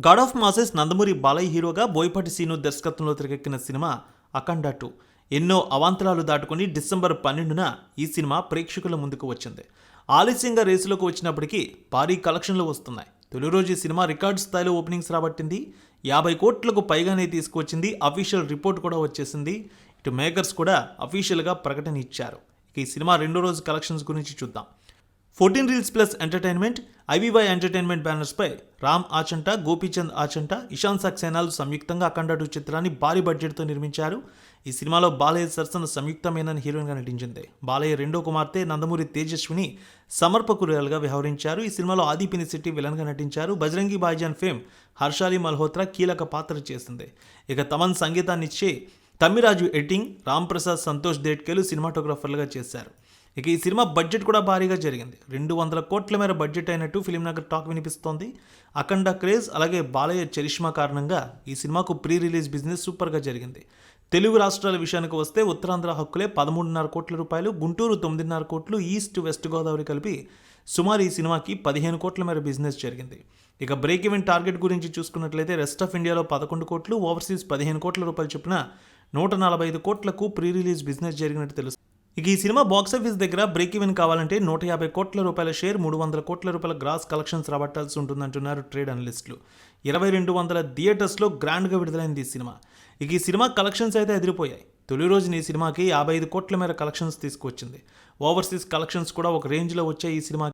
God of masses Nandamuri Balayya హీరోగా Boyapati scene దర్శకత్వంలో తెరకెక్కిన సినిమా అఖండ టూ. ఎన్నో అవాంతరాలు దాటుకుని డిసెంబర్ పన్నెండున ఈ సినిమా ప్రేక్షకుల ముందుకు వచ్చింది. ఆలస్యంగా రేసులోకి వచ్చినప్పటికీ భారీ కలెక్షన్లు వస్తున్నాయి. తొలి రోజు ఈ సినిమా రికార్డు స్థాయిలో ఓపెనింగ్స్ రాబట్టింది. యాభై కోట్లకు పైగానే తీసుకువచ్చింది. అఫీషియల్ రిపోర్ట్ కూడా వచ్చేసింది. ఇటు మేకర్స్ కూడా అఫీషియల్గా ప్రకటన ఇచ్చారు. ఈ సినిమా రెండో రోజు కలెక్షన్స్ గురించి చూద్దాం. Fourteen reels plus entertainment IVY entertainment బ్యానర్స్పై Ram Achanta Gopichand Achanta Ishan సక్సేనాలు సంయుక్తంగా అఖండ టూ చిత్రాన్ని భారీ బడ్జెట్తో నిర్మించారు. ఈ సినిమాలో బాలయ్య సరసన సంయుక్తమైన హీరోయిన్గా నటించింది. బాలయ్య రెండో కుమార్తె నందమూరి తేజస్విని సమర్పకురాలుగా వ్యవహరించారు. ఈ సినిమాలో ఆదిపిని సిటీ విలన్గా నటించారు. బజరంగి బాయిజాన్ ఫేమ్ హర్షాలి మల్హోత్రా కీలక పాత్ర చేసింది. ఇక తమన్ సంగీతాన్నిచ్చే తమ్మిరాజు ఎడిటింగ్ రామ్ ప్రసాద్ సంతోష్ దేట్కేలు సినిమాటోగ్రాఫర్లుగా చేశారు. ఇక ఈ సినిమా బడ్జెట్ కూడా భారీగా జరిగింది. రెండు వందల కోట్ల మేర బడ్జెట్ అయినట్టు ఫిలిం నగర్ టాక్ వినిపిస్తోంది. అఖండ క్రేజ్ అలాగే బాలయ్య చరిష్మా కారణంగా ఈ సినిమాకు ప్రీ రిలీజ్ బిజినెస్ సూపర్గా జరిగింది. తెలుగు రాష్ట్రాల విషయానికి వస్తే ఉత్తరాంధ్ర హక్కులే పదమూడున్నర కోట్ల రూపాయలు గుంటూరు తొమ్మిదిన్నర కోట్లు ఈస్ట్ వెస్ట్ గోదావరి కలిపి సుమారు ఈ సినిమాకి పదిహేను కోట్ల మేర బిజినెస్ జరిగింది. ఇక బ్రేక్ ఈవెన్ టార్గెట్ గురించి చూసుకున్నట్లయితే రెస్ట్ ఆఫ్ ఇండియాలో పదకొండు కోట్లు ఓవర్సీస్ పదిహేను కోట్ల రూపాయలు చొప్పున నూట నలభై ఐదు కోట్లకు ప్రీ రిలీజ్ బిజినెస్ జరిగినట్టు తెలుసు. ఇక ఈ సినిమా బాక్సాఫీస్ దగ్గర బ్రేక్ ఈవెన్ కావాలంటే నూట యాభై కోట్ల రూపాయల షేర్ మూడు వందల కోట్ల రూపాయల గ్రాస్ కలెక్షన్స్ రాబట్టాల్సి ఉంటుందంటున్నారు ట్రేడ్ అనలిస్టులు ఇరవై రెండు వందల థియేటర్స్లో గ్రాండ్గా విడుదలైంది ఈ సినిమా. ఇక ఈ సినిమా కలెక్షన్స్ అయితే ఎదిరిపోయాయి. తొలి రోజున ఈ సినిమాకి యాభై ఐదు కోట్ల మేర కలెక్షన్స్ తీసుకొచ్చింది ఓవర్సీస్ కలెక్షన్స్ కూడా ఒక రేంజ్లో వచ్చాయి ఈ సినిమా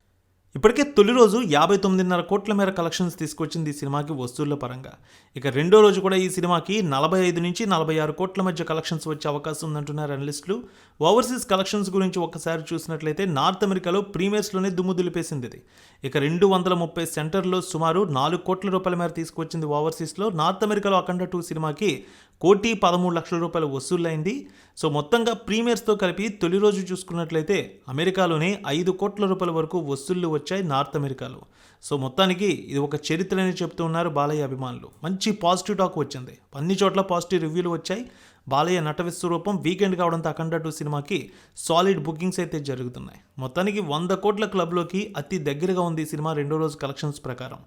ఇప్పటికే తొలి రోజు యాభై తొమ్మిదిన్నర కోట్ల మేర కలెక్షన్స్ తీసుకొచ్చింది ఈ సినిమాకి వస్తువుల పరంగా. ఇక రెండో రోజు కూడా ఈ సినిమాకి నలభై ఐదు నుంచి నలభై ఆరు కోట్ల మధ్య కలెక్షన్స్ వచ్చే అవకాశం ఉందంటున్నారు అనలిస్టులు. ఓవర్సీస్ కలెక్షన్స్ గురించి ఒకసారి చూసినట్లయితే నార్త్ అమెరికాలో ప్రీమియర్స్లోనే దుమ్ము దులిపేసింది ఇది. ఇక రెండు వందల ముప్పై సెంటర్లో సుమారు నాలుగు కోట్ల రూపాయల మేర తీసుకొచ్చింది ఓవర్సీస్లో నార్త్ అమెరికాలో అఖండ టూ సినిమాకి కోటి పదమూడు లక్షల రూపాయల వసూలైంది సో మొత్తంగా ప్రీమియర్స్తో కలిపి తొలి రోజు చూసుకున్నట్లయితే అమెరికాలోనే ఐదు కోట్ల రూపాయల వరకు వసూళ్ళు వచ్చాయి నార్త్ అమెరికాలో. సో మొత్తానికి ఇది ఒక చరిత్ర అని చెప్తూ ఉన్నారు బాలయ్య అభిమానులు. మంచి పాజిటివ్ టాక్ వచ్చింది. అన్ని చోట్ల పాజిటివ్ రివ్యూలు వచ్చాయి. బాలయ్య నట విశ్వరూపం వీకెండ్ కావడంతో అఖండ టూ సినిమాకి సాలిడ్ బుకింగ్స్ అయితే జరుగుతున్నాయి. మొత్తానికి వంద కోట్ల క్లబ్లోకి అతి దగ్గరగా ఉంది ఈ సినిమా రెండో రోజు కలెక్షన్స్ ప్రకారం.